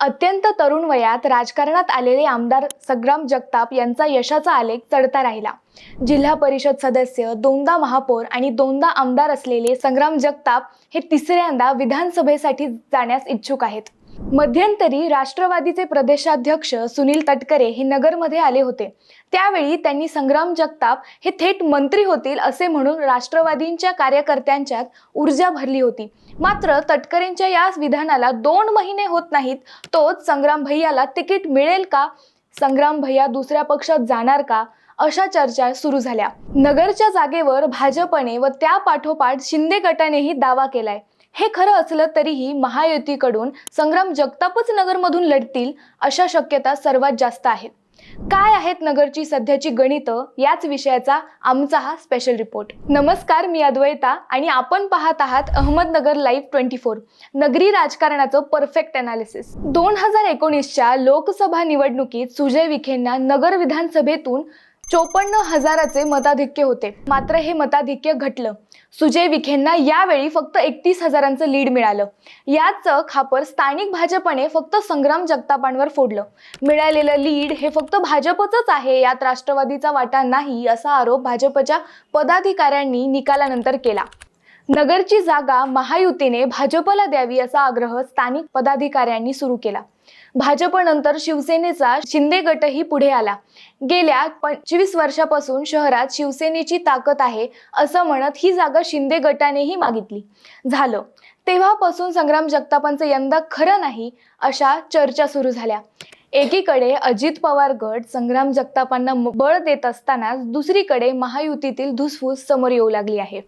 अत्यंत तरुण वयात राजकारणात आलेले आमदार संग्राम जगताप यांचा यशाचा आलेख चढता राहिला. जिल्हा परिषद सदस्य दोनदा महापौर आणि दोनदा आमदार असलेले संग्राम जगताप हे तिसऱ्यांदा विधानसभेसाठी जाण्यास इच्छुक आहेत. मध्यंतरी राष्ट्रवादीचे प्रदेशाध्यक्ष सुनील तटकरे हे नगरमध्ये आले होते. त्यावेळी त्यांनी संग्राम जगताप हे थेट मंत्री होतील असे म्हणून राष्ट्रवादींच्या कार्यकर्त्यांच्यात ऊर्जा भरली होती. मात्र तटकरेंच्या या विधानाला दोन महिने होत नाहीत तोच संग्राम भैयाला तिकीट मिळेल का? संग्राम भैया दुसऱ्या पक्षात जाणार का? अशा चर्चा सुरू झाल्या. नगरच्या जागेवर भाजपने व त्या पाठोपाठ शिंदे गटानेही दावा केलाय. हे खरं असलं तरीही महायुतीकडून संग्राम जगतापच नगरमधून लढतील अशा शक्यता सर्वात जास्त आहेत. काय आहेत नगरची सध्याची गणितं? याच विषयाचा आमचा हा स्पेशल रिपोर्ट नमस्कार मी अद्वैता आणि आपण पाहत आहात अहमदनगर लाईव्ह ट्वेंटी फोर नगरी राजकारणाचं परफेक्ट अनालिसिस दोन हजार एकोणीसच्या लोकसभा निवडणुकीत सुजय विखेंना नगर विधानसभेतून चोपन्न हजाराचे मताधिक्य होते. मात्र हे मताधिक्य घटलं. सुजय विखेंना यावेळी फक्त एकतीस हजारांचं लीड मिळालं. याच खापर स्थानिक भाजपने फक्त संग्राम जगतापांवर फोडलं. मिळालेलं लीड हे फक्त भाजपचंच आहे यात राष्ट्रवादीचा वाटा नाही असा आरोप भाजपच्या पदाधिकाऱ्यांनी निकालानंतर केला. नगरची जागा महायुतीने भाजपला द्यावी असा आग्रह स्थानिक पदाधिकाऱ्यांनी सुरू केला. भाजपनंतर शिवसेनेचा शिंदे गटही पुढे आला. गेल्या पंचवीस वर्षापासून शहरात शिवसेनेची ताकद आहे असं म्हणत ही जागा शिंदे गटानेही मागितली. झालं. तेव्हापासून संग्राम जगतापांचं यंदा खरं नाही अशा चर्चा सुरू झाल्या. एकीकडे अजित पवार गट संग्राम जगतापांना बळ देत असतानाच दुसरीकडे महायुतीतील धुसफूस समोर येऊ लागली आहे.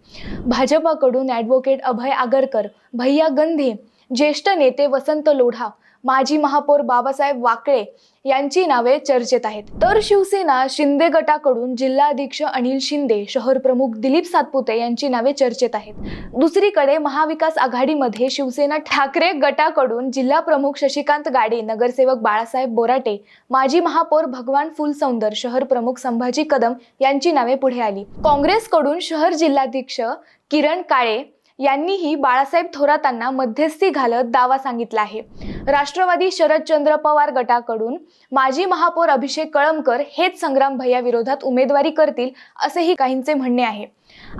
भाजपाकडून ॲडव्होकेट अभय आगरकर भैया गंधे ज्येष्ठ नेते वसंत लोढा माजी महापौर बाबासाहेब वाकळे यांची नावे चर्चेत आहेत. तर शिवसेना शिंदे गटाकडून जिल्हाधीक्ष अनिल शिंदे शहर प्रमुख दिलीप सातपुते यांची नावे चर्चेत आहेत. दुसरीकडे महाविकास आघाडीमध्ये शिवसेना ठाकरे गटाकडून जिल्हा प्रमुख शशिकांत गाडे नगरसेवक बाळासाहेब बोराटे माजी महापौर भगवान फुलसौंदर शहर प्रमुख संभाजी कदम यांची नावे पुढे आली. काँग्रेसकडून शहर जिल्हाध्यक्ष किरण काळे यांनीही बाळासाहेब थोरातांना मध्यस्थी घालत दावा सांगितला आहे. राष्ट्रवादी शरदचंद्र पवार गटाकडून माजी महापौर अभिषेक कळमकर हेच संग्राम भैया विरोधात उमेदवारी करतील असेही काहींचे म्हणणे आहे.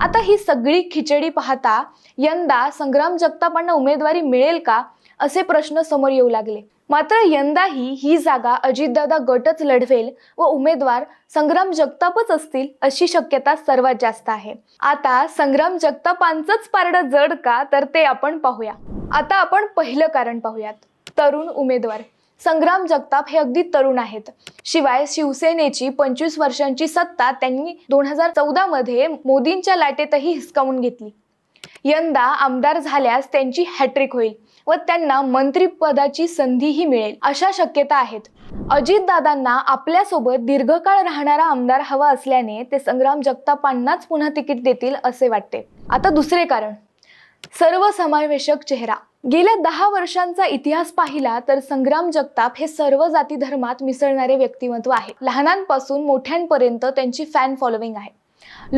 आता ही सगळी खिचडी पाहता यंदा संग्राम जगतापांना उमेदवारी मिळेल का? असे प्रश्न समोर येऊ लागले. मात्र यंदाही ही जागा अजितदादा गटच लढवेल व उमेदवार संग्राम जगतापच असतील अशी शक्यता सर्वात जास्त आहे. आता संग्राम जगतापांचंच पारडं जड का तर ते आपण पाहूया. आता आपण पहिलं कारण पाहूयात. तरुण उमेदवार. संग्राम जगताप हे अगदी तरुण आहेत. शिवाय शिवसेनेची पंचवीस वर्षांची सत्ता त्यांनी दोन हजार चौदा मध्ये मोदींच्या लाटेतही हिसकावून घेतली. यंदा आमदार झाल्यास त्यांची हॅट्रिक होईल. व त्यांना मंत्रिपदाची संधीही मिळेल. अशा शक्यता आहेत. अजितदादांना आपल्यासोबत दीर्घकाळ राहणारा आमदार हवा असल्याने ते संग्राम जगतापांनाच पुन्हा तिकीट देतील असे वाटते. आता दुसरे कारण. सर्वसमावेशक चेहरा. गेल्या दहा वर्षांचा इतिहास पाहिला तर संग्राम जगताप हे सर्व जाती धर्मात मिसळणारे व्यक्तिमत्व आहे. लहानांपासून मोठ्यांपर्यंत त्यांची फॅन फॉलोविंग आहे.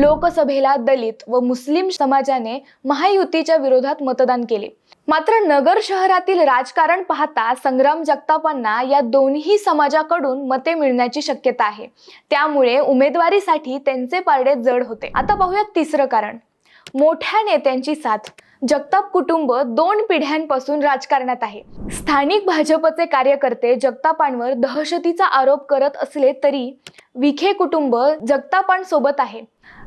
लोकसभेला दलित व मुस्लिम समाजाने महायुतीच्या विरोधात मतदान केले. मात्र नगर शहरातील राजकारण पाहता संग्राम जगतापांना या दोन्ही समाजाकडून मते मिळण्याची शक्यता आहे. त्यामुळे उमेदवारीसाठी त्यांचे पारडे जड होते. आता पाहूयात तिसरं कारण. मोठ्या नेत्यांची साथ. जगताप कुटुंब दोन पिढ्यांपासून राजकारणात आहे. स्थानिक भाजपचे कार्यकर्ते जगतापांवर दहशतीचा आरोप करत असले तरी विखे कुटुंब जगतापांसोबत आहे.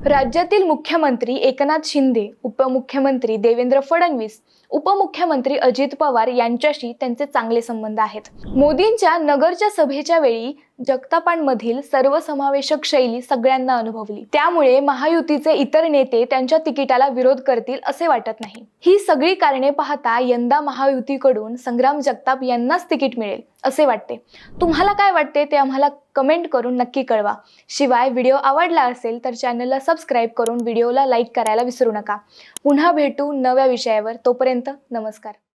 राज्यातील मुख्यमंत्री एकनाथ शिंदे उपमुख्यमंत्री देवेंद्र फडणवीस उपमुख्यमंत्री अजित पवार यांच्याशी त्यांचे चांगले संबंध आहेत. मोदींच्या नगरच्या सभेच्या वेळी जगतापांमधील सर्वसमावेशक शैली सगळ्यांना अनुभवली. त्यामुळे महायुतीचे इतर नेते त्यांच्या तिकिटाला विरोध करतील असे वाटत नाही. ही सगळी कारणे पाहता यंदा महायुतीकडून संग्राम जगताप यांनाच तिकीट मिळेल असे वाटते. तुम्हाला काय वाटते ते आम्हाला कमेंट करून नक्की कळवा. शिवाय व्हिडिओ आवडला असेल तर चॅनल चॅनलला सबस्क्राईब करून व्हिडिओला लाईक करायला विसरू नका. पुन्हा भेटू नव्या विषयावर. तोपर्यंत नमस्कार.